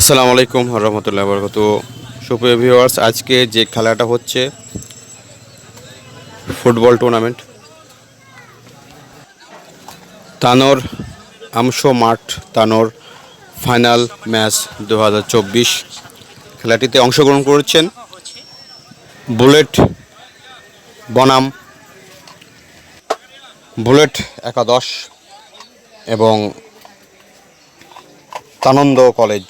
আসসালামু আলাইকুম রহমতুল্লাহ বরকত সুপ্রিয় ভিউয়ার্স আজকে যে খেলাটা হচ্ছে, ফুটবল টুর্নামেন্ট তানোর আমশো মাঠ, তানোর ফাইনাল ম্যাচ দু হাজার চব্বিশ। খেলাটিতে অংশগ্রহণ করেছেন বুলেট বনাম, বুলেট একাদশ এবং তানন্দ কলেজ।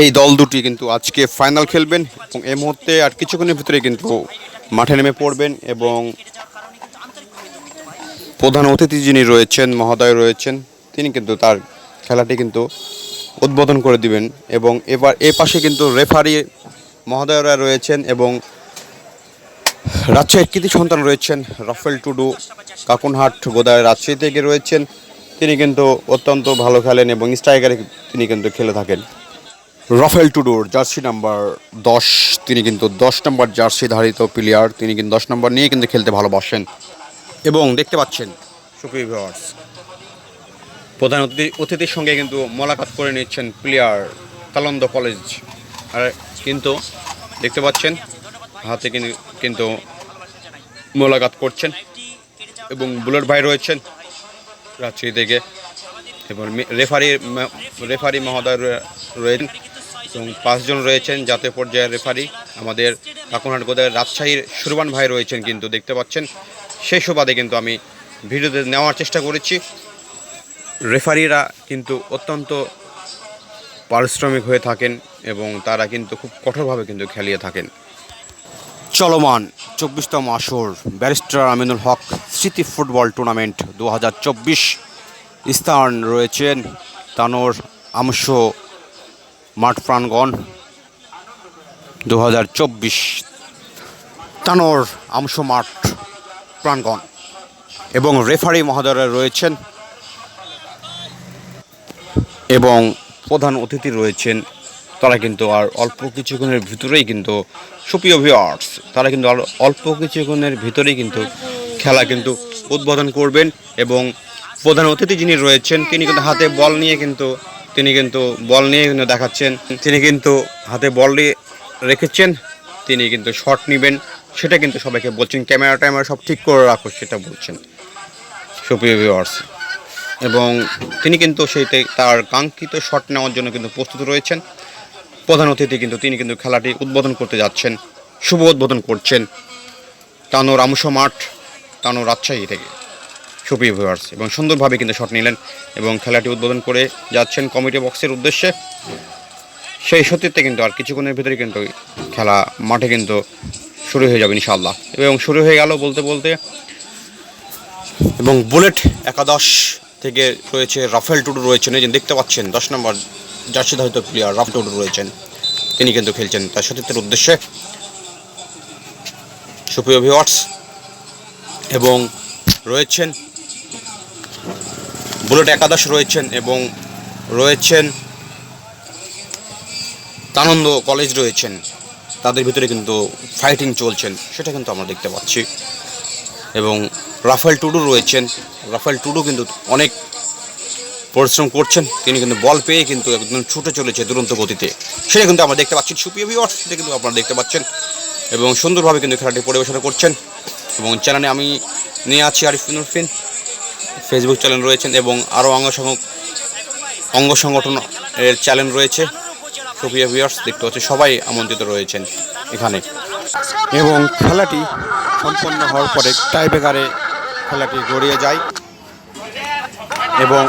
এই দল দুটি কিন্তু আজকে ফাইনাল খেলবেন এবং এই মুহূর্তে আর কিছুক্ষণের ভিতরে কিন্তু মাঠে নেমে পড়বেন এবং প্রধান অতিথি যিনি রয়েছেন, মহোদয় রয়েছেন, তিনি কিন্তু তার খেলাটি কিন্তু উদ্বোধন করে দিবেন এবং এবার এ পাশে কিন্তু রেফারি মহোদয়রা রয়েছেন এবং রাজশাহীর কৃতি সন্তান রয়েছেন রাফেল টুডু, কাকুনহাট গোদায় রাজশাহী থেকে রয়েছেন। তিনি কিন্তু অত্যন্ত ভালো খেলেন এবং স্ট্রাইকারে তিনি কিন্তু খেলে থাকেন। রাফেল টুডুর, জার্সি নাম্বার দশ, তিনি কিন্তু দশ নম্বর জার্সি ধারিত প্লেয়ার তিনি কিন্তু দশ নম্বর নিয়ে কিন্তু খেলতে ভালোবাসেন। এবং দেখতে পাচ্ছেন সুপ্রিয় ভিউয়ার্স প্রধান অতিথি, অতিথির সঙ্গে কিন্তু মোলাকাত করে নিচ্ছেন প্লেয়ার কালন্দ কলেজ আর কিন্তু দেখতে পাচ্ছেন, হাতে কিন্তু কিন্তু মোলাকাত করছেন এবং বুলেট ভাই রয়েছেন রাজশাহী থেকে। এবং রেফারি রেফারি মহোদয় রয়ে- রয়েছেন। এবং পাঁচজন রয়েছেন জাতীয় পর্যায়ের রেফারি। আমাদের কাকুনহাট গোদায় রাজশাহীর সুরবান ভাই রয়েছেন কিন্তু দেখতে পাচ্ছেন। সেই সুবাদে কিন্তু আমি ভিডিওতে নেওয়ার চেষ্টা করেছি। রেফারিরা কিন্তু অত্যন্ত পারিশ্রমিক হয়ে থাকেন এবং তারা কিন্তু খুব কঠোরভাবে কিন্তু খেলিয়ে থাকেন। চলমান চব্বিশতম আসর ব্যারিস্টার আমিনুল হক স্মৃতি ফুটবল টুর্নামেন্ট দু হাজার চব্বিশ স্থান রয়েছেন। তানোর আমশ মাঠ প্রাঙ্গণ দু হাজার চব্বিশ তানোর আমশ মাঠ প্রাঙ্গণ এবং রেফারি মহোদয়রা রয়েছেন এবং প্রধান অতিথি রয়েছেন। তারা কিন্তু আর অল্প কিছুক্ষণের ভিতরেই কিন্তু সুপ্রিয় ভিউয়ার্স তারা কিন্তু আর অল্প কিছুক্ষণের ভিতরেই কিন্তু খেলা কিন্তু উদ্বোধন করবেন এবং প্রধান অতিথি যিনি রয়েছেন, তিনি কিন্তু হাতে বল নিয়ে কিন্তু তিনি কিন্তু বল নিয়ে কিন্তু দেখাচ্ছেন। তিনি কিন্তু হাতে বল নিয়ে রেখেছেন। তিনি কিন্তু শট নেবেন। সেটা কিন্তু সবাইকে বলছেন। ক্যামেরা ট্যামেরা সব ঠিক করে রাখো, সেটা বলছেন সুপ্রিয় ভিউয়ার্স এবং তিনি কিন্তু সেইতে তার কাঙ্ক্ষিত শট নেওয়ার জন্য কিন্তু প্রস্তুত রয়েছেন। প্রধান অতিথি কিন্তু তিনি কিন্তু খেলাটি উদ্বোধন করতে যাচ্ছেন। শুভ উদ্বোধন করছেন টানো রামুস মাঠ টানো রাজশাহী থেকে। সুপ্রিয় ভিউয়ার্স এবং সুন্দরভাবে কিন্তু শট নিলেন এবং খেলাটি উদ্বোধন করে যাচ্ছেন কমিটি বক্সের উদ্দেশ্যে। সেই সত্যিতে কিন্তু আর কিছুক্ষণের ভিতরে কিন্তু খেলা মাঠে কিন্তু শুরু হয়ে যাবে ইনশাআল্লাহ। এবং শুরু হয়ে গেল বলতে বলতে এবং বুলেট একাদশ থেকে রয়েছে রাফেল টুডু রয়েছেন। এই যে দেখতে পাচ্ছেন, দশ নম্বর জার্সি ধারিত প্লেয়ার রাফেল টুডু রয়েছেন। তিনি কিন্তু খেলছেন তার সতীর্থের উদ্দেশ্যে। সুপ্রিয় ভিওয়ার্স এবং রয়েছেন বুলেট একাদশ রয়েছেন এবং রয়েছেন তানন্দ কলেজ রয়েছেন। তাদের ভিতরে কিন্তু ফাইটিং চলছেন, সেটা কিন্তু আমরা দেখতে পাচ্ছি। এবং রাফেল টুডু রয়েছেন। রাফেল টুডু কিন্তু অনেক পরিশ্রম করছেন। তিনি কিন্তু বল পেয়ে কিন্তু একদম ছুটে চলেছে দুরন্ত গতিতে। সেটা কিন্তু আমরা দেখতে পাচ্ছি। সুপ্রিয় ভিউয়ার্স সেটা কিন্তু আপনারা দেখতে পাচ্ছেন। এবং সুন্দরভাবে কিন্তু খেলাটি পরিবেশনা করছেন। এবং চ্যানেলে আমি নিয়ে আছি আরিফিন উরফিন ফেসবুক চ্যানেল রয়েছেন এবং আরও অঙ্গসং অঙ্গ সংগঠন এর চ্যানেল রয়েছে। সুপ্রিয় ভিউয়ার্স দেখতে হচ্ছে সবাই আমন্ত্রিত রয়েছেন এখানে। এবং খেলাটি সম্পন্ন হওয়ার পরে টাইব্রেকারে খেলাটি গড়িয়ে যায় এবং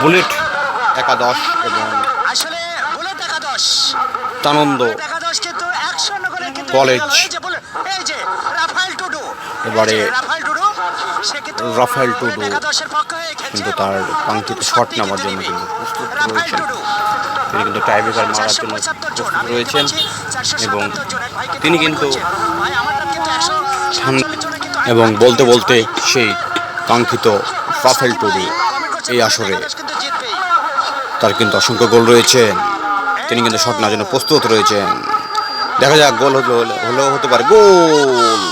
বুলেট একাদশ এবং তানন্দ কলেজ। এবারে রাফায়েল টুডু কিন্তু তার কাঙ্ক্ষিত শট নেওয়ার জন্য কিন্তু প্রস্তুত রয়েছেন। তিনি কিন্তু টাইব্রেকার মারার জন্য প্রস্তুত রয়েছেন এবং তিনি কিন্তু করছেন। ভাই, আমারটা কিন্তু 147 সামনে- জনে কিন্তু আগে এবং বলতে বলতে সেই কাঙ্ক্ষিত রাফেল টুডু এই আসরে। তার কিন্তু অসংখ্য গোল রয়েছে। তিনি কিন্তু শট নেওয়ার জন্য প্রস্তুত রয়েছেন। দেখা যাক গোল হলো হলেও হতে পারে। গোল!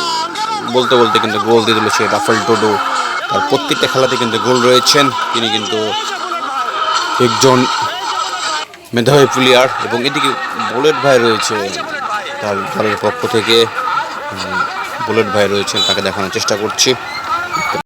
বলতে বলতে কিন্তু গোল দিয়ে দিল সে রাফেল টুডু। তার প্রত্যেকটা খেলাতে কিন্তু গোল রয়েছেন। তিনি কিন্তু একজন মেধাবী প্লেয়ার এবং এদিকে বুলেট ভাই রয়েছে তার দলের পক্ষ থেকে। বুলেট ভাই রয়েছেন, তাকে দেখানোর চেষ্টা করছি।